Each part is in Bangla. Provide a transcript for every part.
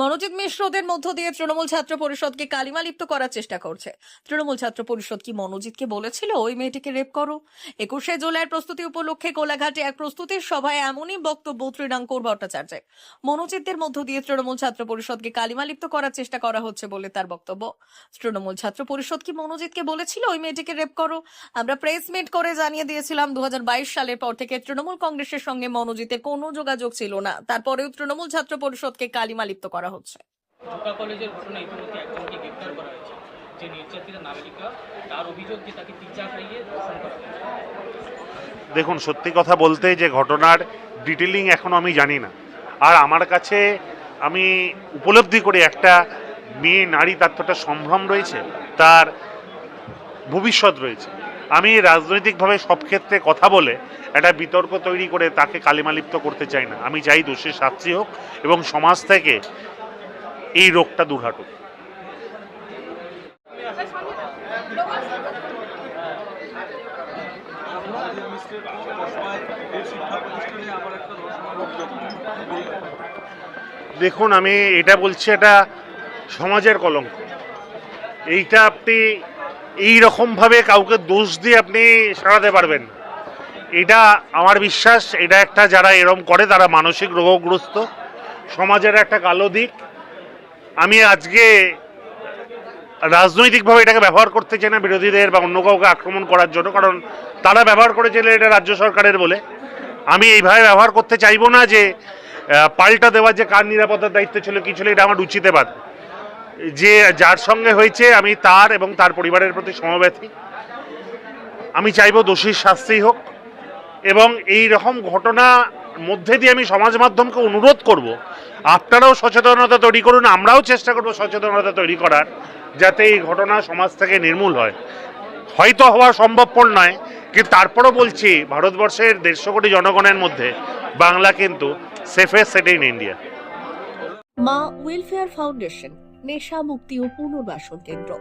মনোজিৎ মিশ্রদের মধ্য দিয়ে তৃণমূল ছাত্র পরিষদকে কালিমালিপ্ত করার চেষ্টা করছে। তৃণমূল ছাত্র পরিষদ কি মনোজিৎকে বলেছিল, ওই মেয়েটিকে রেপ করো একুশে জুলাইয়ের প্রস্তুতি উপলক্ষে কোলাঘাটে এক প্রস্তুতির সভায় এমনই বক্তব্য তৃণাঙ্কুর ভট্টাচার্যের। মনোজিতদের মধ্য দিয়ে তৃণমূল ছাত্র পরিষদকে কালিমালিপ্ত করার চেষ্টা করা হচ্ছে বলে তার বক্তব্য। তৃণমূল ছাত্র পরিষদ কি মনোজিৎকে বলেছিল, ওই মেয়েটিকে রেপ করো আমরা প্রেস মিট করে জানিয়ে দিয়েছিলাম দু হাজার বাইশ সালের পর থেকে তৃণমূল কংগ্রেসের সঙ্গে মনোজিতের কোনো যোগাযোগ ছিল না। তারপরেও তৃণমূল ছাত্র পরিষদকে কালিমালিপ্ত করা হচ্ছে। ঢাকা কলেজের ঘটনা ইতিমধ্যে একজনকে গ্রেপ্তার করা হয়েছে। যে নির্যাতিতা নাবালিকা তার অভিযোগ যে তাকে পিজ্জা খাইয়ে ধর্ষণ করা দেখুন সত্যি কথা বলতে যে ঘটনার ডিটেলিং এখনও আমি জানি না। আর আমার কাছে আমি উপলব্ধি করি একটা মেয়ে নারী তার তো একটা সম্ভ্রম রয়েছে তার ভবিষ্যৎ রয়েছে। আমি রাজনৈতিকভাবে সব ক্ষেত্রে কথা বলে একটা বিতর্ক তৈরি করে তাকে কালিমালিপ্ত করতে চাই না। আমি চাই দোষের শাস্তি হোক এবং সমাজ থেকে এই রোগটা দূর হাঁটুক দেখুন, আমি এটা বলছি, এটা সমাজের কলঙ্ক। এইটা আপনি এই রকমভাবে কাউকে দোষ দিয়ে আপনি সারাতে পারবেন এটা আমার বিশ্বাস, এটা একটা যারা এরম করে, তারা মানসিক রোগগ্রস্ত। সমাজের একটা কালো দিক আমি আজকে রাজনৈতিকভাবে এটাকে ব্যবহার করতে চাই না বিরোধীদের বা অন্য কাউকে আক্রমণ করার জন্য, কারণ তারা ব্যবহার করেছিল এটা রাজ্য সরকারের বলে। আমি এইভাবে ব্যবহার করতে চাইব না যে পাল্টা দেওয়ার যে কার নিরাপত্তার দায়িত্ব ছিল, কি ছিল, এটা আমার উচিতে বাদ যে যার সঙ্গে হয়েছে, আমি তার এবং তার পরিবারের প্রতি সমব্যথী। আমি চাইব দোষীর শাস্তি হোক এবং এই রকম ঘটনা মধ্যে দিয়ে আমি সমাজ মাধ্যমকে অনুরোধ করব, আপনারাও সচেতনতা তৈরি করুন, আমরাও চেষ্টা করব সচেতনতা তৈরি করার, যাতে এই ঘটনা সমাজ থেকে নির্মূল হয়। হয়তো হওয়া সম্ভবপর নয়, কিন্তু তারপরও বলছি, ভারতবর্ষের দেড়শো কোটি জনগণের মধ্যে বাংলা কিন্তু safest state in India Maa welfare foundation, নেশা মুক্তি ও পুনর্বাসন কেন্দ্র।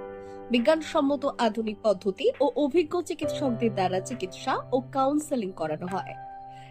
বিজ্ঞানসম্মত আধুনিক পদ্ধতি ও অভিজ্ঞ চিকিৎসকদের দ্বারা চিকিৎসা ও কাউন্সেলিং করানো হয়।